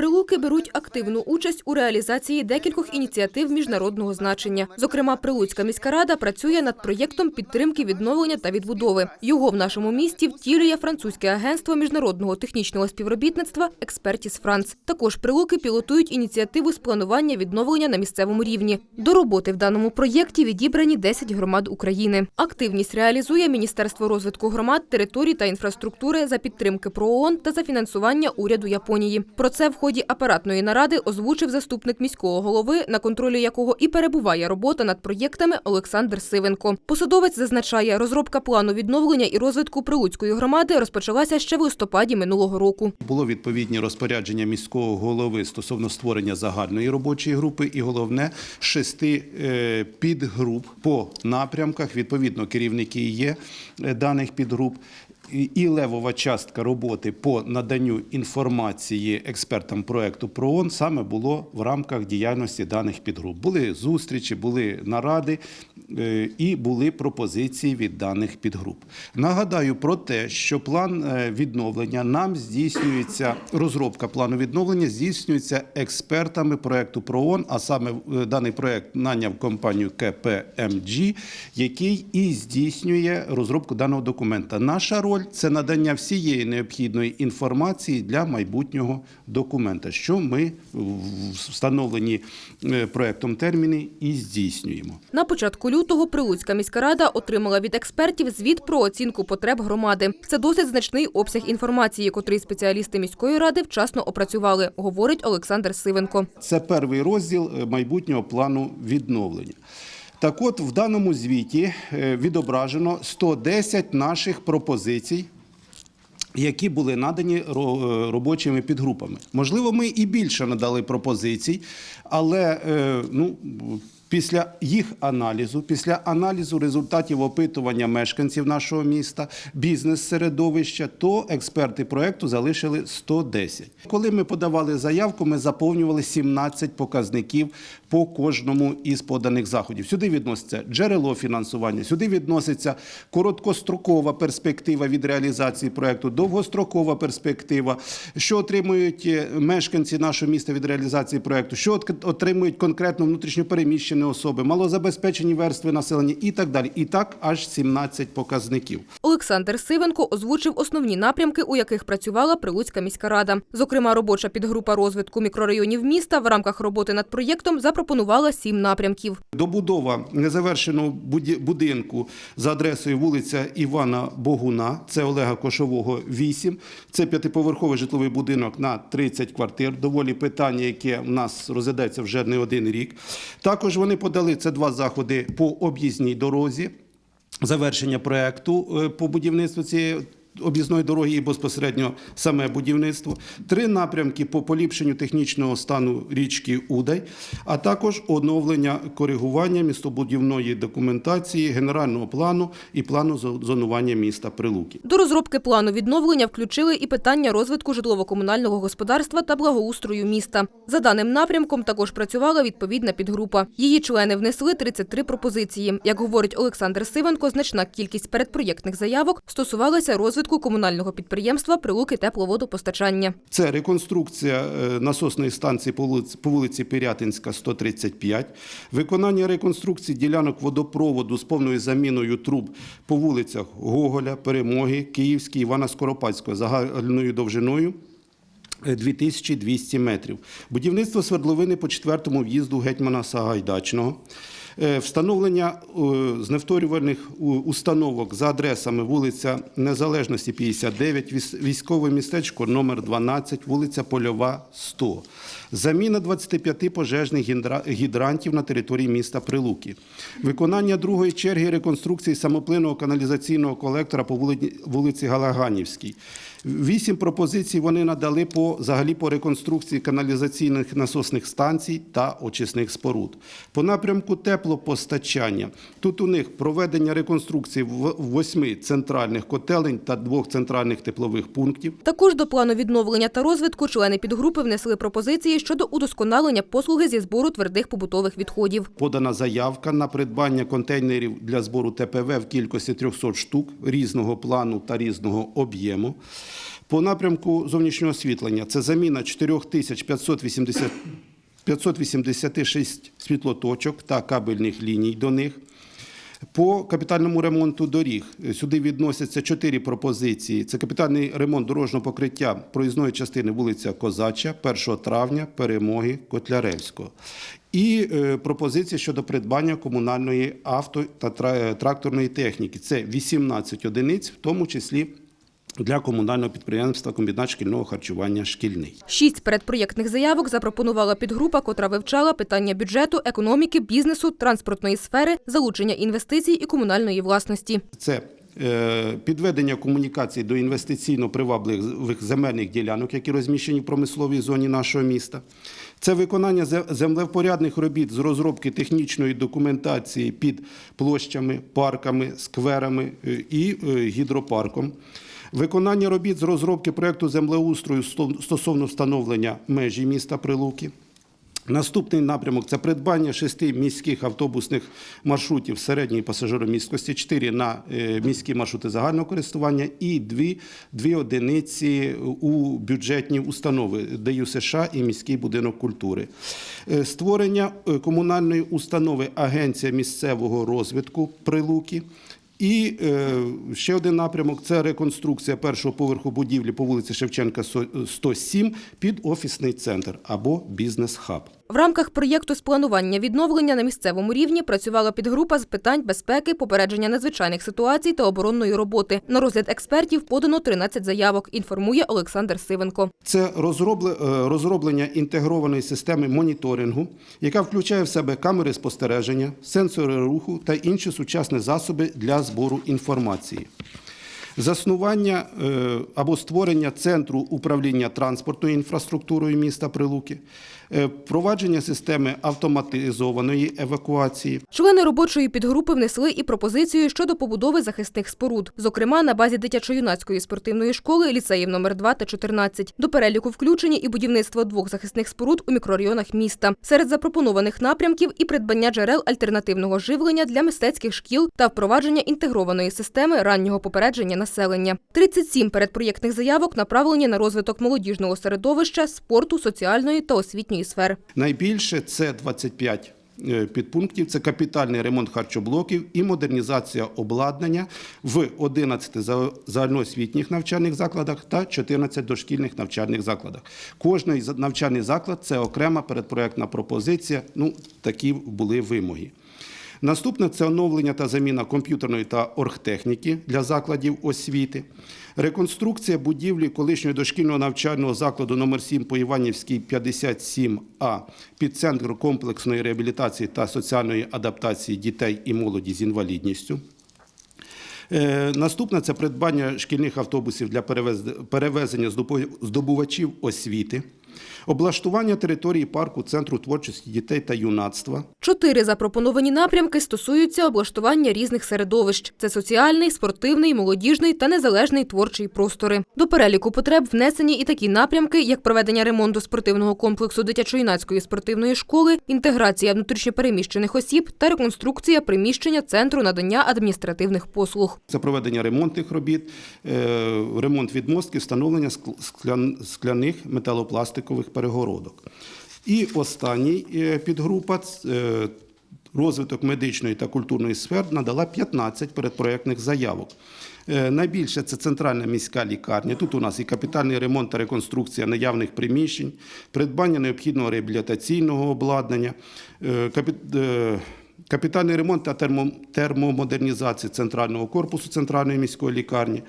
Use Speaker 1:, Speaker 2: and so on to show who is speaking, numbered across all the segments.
Speaker 1: Прилуки беруть активну участь у реалізації декількох ініціатив міжнародного значення. Зокрема, Прилуцька міська рада працює над проєктом підтримки відновлення та відбудови. Його в нашому місті втілює французьке агентство міжнародного технічного співробітництва Експертіс Франц. Також Прилуки пілотують ініціативу з планування відновлення на місцевому рівні. До роботи в даному проєкті відібрані 10 громад України. Активність реалізує Міністерство розвитку громад, територій та інфраструктури за підтримки ПРООН та за фінансування уряду Японії. Про це в ході апаратної наради озвучив заступник міського голови, на контролі якого і перебуває робота над проєктами Олександр Сивенко. Посадовець зазначає, розробка плану відновлення і розвитку Прилуцької громади розпочалася ще в листопаді минулого року.
Speaker 2: Було відповідні розпорядження міського голови стосовно створення загальної робочої групи, і головне шести е, підгруп по напрямках. Відповідно, керівники є е, даних підгруп. І- левова частка роботи по наданню інформації експертам проекту ПРООН саме було в рамках діяльності даних підгруп. Були зустрічі, були наради е, і були пропозиції від даних підгруп. Нагадаю про те, що план е, відновлення нам здійснюється, розробка плану відновлення здійснюється експертами проекту ПРООН, а саме е, даний проект наняв компанію КПМГ, який і здійснює розробку даного документа. Наша роль це надання всієї необхідної інформації для майбутнього документа, що ми встановлені е, проектом терміни і здійснюємо.
Speaker 1: На початку лютого Прилуцька міська рада отримала від експертів звіт про оцінку потреб громади. Це досить значний обсяг інформації, котрий спеціалісти міської ради вчасно опрацювали, говорить Олександр Сивенко.
Speaker 2: Це перший розділ е, майбутнього плану відновлення. Так от, в даному звіті е, відображено 110 наших пропозицій. Які були надані е, робочими підгрупами. Можливо, ми і більше надали пропозицій, але е, ну, після їх аналізу, після аналізу результатів опитування мешканців нашого міста, бізнес-середовища, то експерти проекту залишили 110. Коли ми подавали заявку, ми заповнювали 17 показників по кожному із поданих заходів. Сюди відноситься джерело фінансування, сюди відноситься короткострокова перспектива від реалізації проекту, довгострокова перспектива, що отримують е, мешканці нашого міста від реалізації проекту, що отримують конкретно внутрішньопереміщені особи, малозабезпечені верстви населення і так далі. І так аж 17 показників.
Speaker 1: Олександр Сивенко озвучив основні напрямки, у яких працювала Прилуцька міська рада. Зокрема, робоча підгрупа розвитку мікрорайонів міста в рамках роботи над проєктом запропонувала сім напрямків.
Speaker 2: Добудова незавершеного будинку за адресою вулиця Івана Богуна, це Олега Кошового, 8. Це п'ятиповерховий житловий будинок на 30 квартир. Доволі питання, яке в нас розглядається вже не один рік. Також вони подали це два заходи по об'їзній дорозі. Завершення проекту е, по будівництву цієї об'їзної дороги і безпосередньо саме будівництво. Три напрямки по поліпшенню технічного стану річки Удай, а також оновлення коригування містобудівної документації, генерального плану і плану зо- зонування міста Прилуки.
Speaker 1: До розробки плану відновлення включили і питання розвитку житлово-комунального господарства та благоустрою міста. За даним напрямком також працювала відповідна підгрупа. Її члени внесли 33 пропозиції. Як говорить Олександр Сивенко, значна кількість передпроєктних заявок стосувалася розвитку комунального підприємства Прилуки тепловодопостачання.
Speaker 2: Це реконструкція е, насосної станції по вулиці, Пирятинська, 135, виконання реконструкції ділянок водопроводу з повною заміною труб по вулицях Гоголя, Перемоги, Київській, Івана Скоропадського загальною довжиною. е, 2200 метрів. Будівництво свердловини по четвертому в'їзду гетьмана Сагайдачного. Е, Встановлення е, зневторювальних установок за адресами вулиця Незалежності 59, військове містечко номер 12, вулиця Польова 100. Заміна 25 пожежних гідрантів на території міста Прилуки. Виконання другої черги реконструкції самоплинного каналізаційного колектора по вулиці Галаганівській. Вісім пропозицій вони надали по взагалі по реконструкції каналізаційних насосних станцій та очисних споруд. По напрямку теплопостачання тут у них проведення реконструкції восьми центральних котелень та двох центральних теплових пунктів.
Speaker 1: Також до плану відновлення та розвитку члени підгрупи внесли пропозиції щодо удосконалення послуги зі збору твердих побутових відходів.
Speaker 2: Подана заявка на придбання контейнерів для збору ТПВ в кількості 300 штук різного плану та різного об'єму. По напрямку зовнішнього освітлення це заміна 4580 586 світлоточок та кабельних ліній до них. По капітальному ремонту доріг сюди відносяться чотири пропозиції. Це капітальний ремонт дорожнього покриття проїзної частини вулиця Козача, 1 травня, Перемоги, Котляревського. І е, пропозиція щодо придбання комунальної авто та е, тракторної техніки. Це 18 одиниць, в тому числі для комунального підприємства комбінат шкільного харчування шкільний.
Speaker 1: Шість передпроєктних заявок запропонувала підгрупа, котра вивчала питання бюджету, економіки, бізнесу, транспортної сфери, залучення інвестицій і комунальної власності.
Speaker 2: Це е, підведення комунікацій до інвестиційно привабливих земельних ділянок, які розміщені в промисловій зоні нашого міста. Це виконання зе- землевпорядних робіт з розробки технічної документації під площами, парками, скверами е, і е, гідропарком. Виконання робіт з розробки проєкту землеустрою стосовно встановлення межі міста Прилуки. Наступний напрямок це придбання шести міських автобусних маршрутів середньої пасажиромісткості, чотири на е, міські маршрути загального користування і дві, дві одиниці у бюджетні установи ДЮ США і міський будинок культури. Е, Створення е, комунальної установи Агенція місцевого розвитку Прилуки. І е, ще один напрямок це реконструкція першого поверху будівлі по вулиці Шевченка со- 107 під офісний центр або бізнес-хаб.
Speaker 1: В рамках проєкту з планування відновлення на місцевому рівні працювала підгрупа з питань безпеки, попередження надзвичайних ситуацій та оборонної роботи. На розгляд експертів подано 13 заявок, інформує Олександр Сивенко.
Speaker 2: Це е, розроблення інтегрованої системи моніторингу, яка включає в себе камери спостереження, сенсори руху та інші сучасні засоби для збору інформації. Заснування е, або створення центру управління транспортною інфраструктурою міста Прилуки, е, впровадження системи автоматизованої евакуації,
Speaker 1: Члени робочої підгрупи внесли і пропозицію щодо побудови захисних споруд, зокрема на базі дитячо-юнацької спортивної школи ліцеїв номер 2 та 14. До переліку включені і будівництво двох захисних споруд у мікрорайонах міста. Серед запропонованих напрямків і придбання джерел альтернативного живлення для мистецьких шкіл та впровадження інтегрованої системи раннього попередження населення. 37 передпроєктних заявок направлені на розвиток молодіжного середовища, спорту, соціальної та освітньої сфер.
Speaker 2: Найбільше це 25 е, підпунктів. Це капітальний ремонт харчоблоків і модернізація обладнання в 11 за- загальноосвітніх навчальних закладах та 14 дошкільних навчальних закладах. Кожний навчальний заклад це окрема передпроектна пропозиція. Ну, такі були вимоги. Наступне це оновлення та заміна комп'ютерної та оргтехніки для закладів освіти, реконструкція будівлі колишнього дошкільного навчального закладу номер 7 по Іванівській 57А під центр комплексної реабілітації та соціальної адаптації дітей і молоді з інвалідністю. Е, Наступне це придбання шкільних автобусів для перевезення здобувачів освіти, облаштування території парку Центру творчості дітей та юнацтва,
Speaker 1: Чотири запропоновані напрямки стосуються облаштування різних середовищ: це соціальний, спортивний, молодіжний та незалежний творчий простори. До переліку потреб внесені і такі напрямки, як проведення ремонту спортивного комплексу дитячо-юнацької спортивної школи, інтеграція внутрішньопереміщених осіб та реконструкція приміщення центру надання адміністративних послуг.
Speaker 2: Це проведення ремонтних робіт, е, ремонт відмостки, встановлення скл- склян- скляних металопластикових перегородок. І останній е, підгрупа е, розвиток медичної та культурної сфер надала 15 передпроєктних заявок. Е, Найбільше це центральна міська лікарня. Тут у нас і капітальний ремонт та реконструкція наявних приміщень, придбання необхідного реабілітаційного обладнання, капі- Капітальний ремонт та термомодернізація центрального корпусу центральної міської лікарні,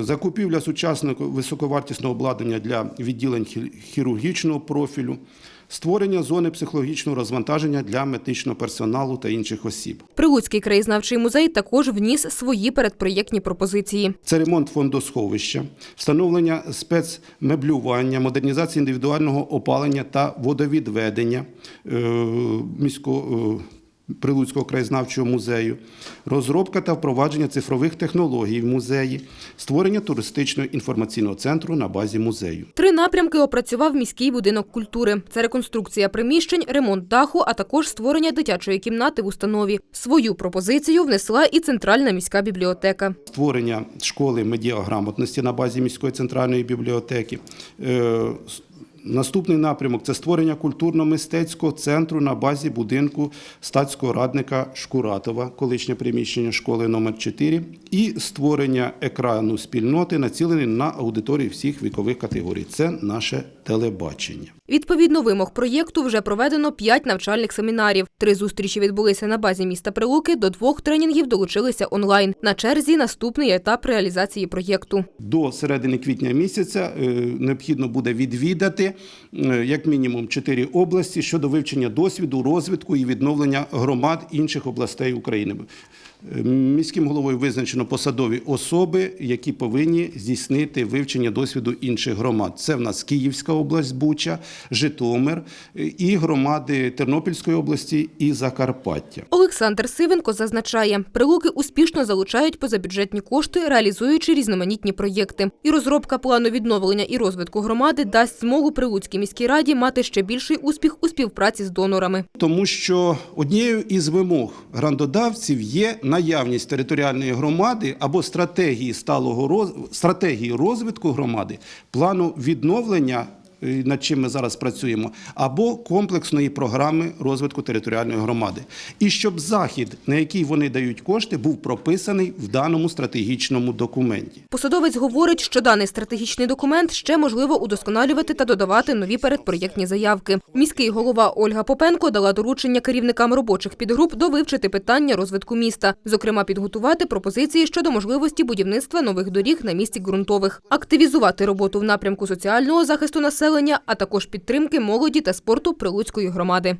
Speaker 2: закупівля сучасного високовартісного обладнання для відділень хі- хірургічного профілю, створення зони психологічного розвантаження для медичного персоналу та інших осіб.
Speaker 1: Прилуцький краєзнавчий музей також вніс свої передпроєктні пропозиції.
Speaker 2: Це ремонт фондосховища, встановлення спецмеблювання, модернізація індивідуального опалення та водовідведення е, міського. Е, Прилуцького краєзнавчого музею, розробка та впровадження цифрових технологій в музеї, створення туристичного інформаційного центру на базі музею.
Speaker 1: Три напрямки опрацював міський будинок культури: це реконструкція приміщень, ремонт даху, а також створення дитячої кімнати в установі. Свою пропозицію внесла і центральна міська бібліотека.
Speaker 2: створення школи медіаграмотності на базі міської центральної бібліотеки. Наступний напрямок це створення культурно-мистецького центру на базі будинку статського радника Шкуратова, колишнє приміщення школи номер 4 і створення екрану спільноти, націлений на аудиторію всіх вікових категорій. Це наше телебачення.
Speaker 1: Відповідно вимог проєкту вже проведено п'ять навчальних семінарів. Три зустрічі відбулися на базі міста Прилуки. До двох тренінгів долучилися онлайн. На черзі наступний етап реалізації проєкту.
Speaker 2: До середини квітня місяця е, необхідно буде відвідати е, як мінімум чотири області щодо вивчення досвіду, розвитку і відновлення громад інших областей України. Міським головою визначено посадові особи, які повинні здійснити вивчення досвіду інших громад. Це в нас Київська область, Буча, Житомир і громади Тернопільської області і Закарпаття.
Speaker 1: Олександр Сивенко зазначає, прилуки успішно залучають позабюджетні кошти, реалізуючи різноманітні проєкти. І розробка плану відновлення і розвитку громади дасть змогу Прилуцькій міській раді мати ще більший успіх у співпраці з донорами.
Speaker 2: Тому що однією із вимог грантодавців є наявність територіальної громади або стратегії сталого роз... стратегії розвитку громади, плану відновлення. Е, Над чим ми зараз працюємо, або комплексної програми розвитку територіальної громади, і щоб захід, на який вони дають кошти, був прописаний в даному стратегічному документі.
Speaker 1: Посадовець говорить, що даний стратегічний документ ще можливо удосконалювати та додавати нові передпроєктні заявки. Міський голова Ольга Попенко дала доручення керівникам робочих підгруп довивчити питання розвитку міста, зокрема підготувати пропозиції щодо можливості будівництва нових доріг на місці ґрунтових, активізувати роботу в напрямку соціального захисту населення, а також підтримки молоді та спорту Прилуцької громади.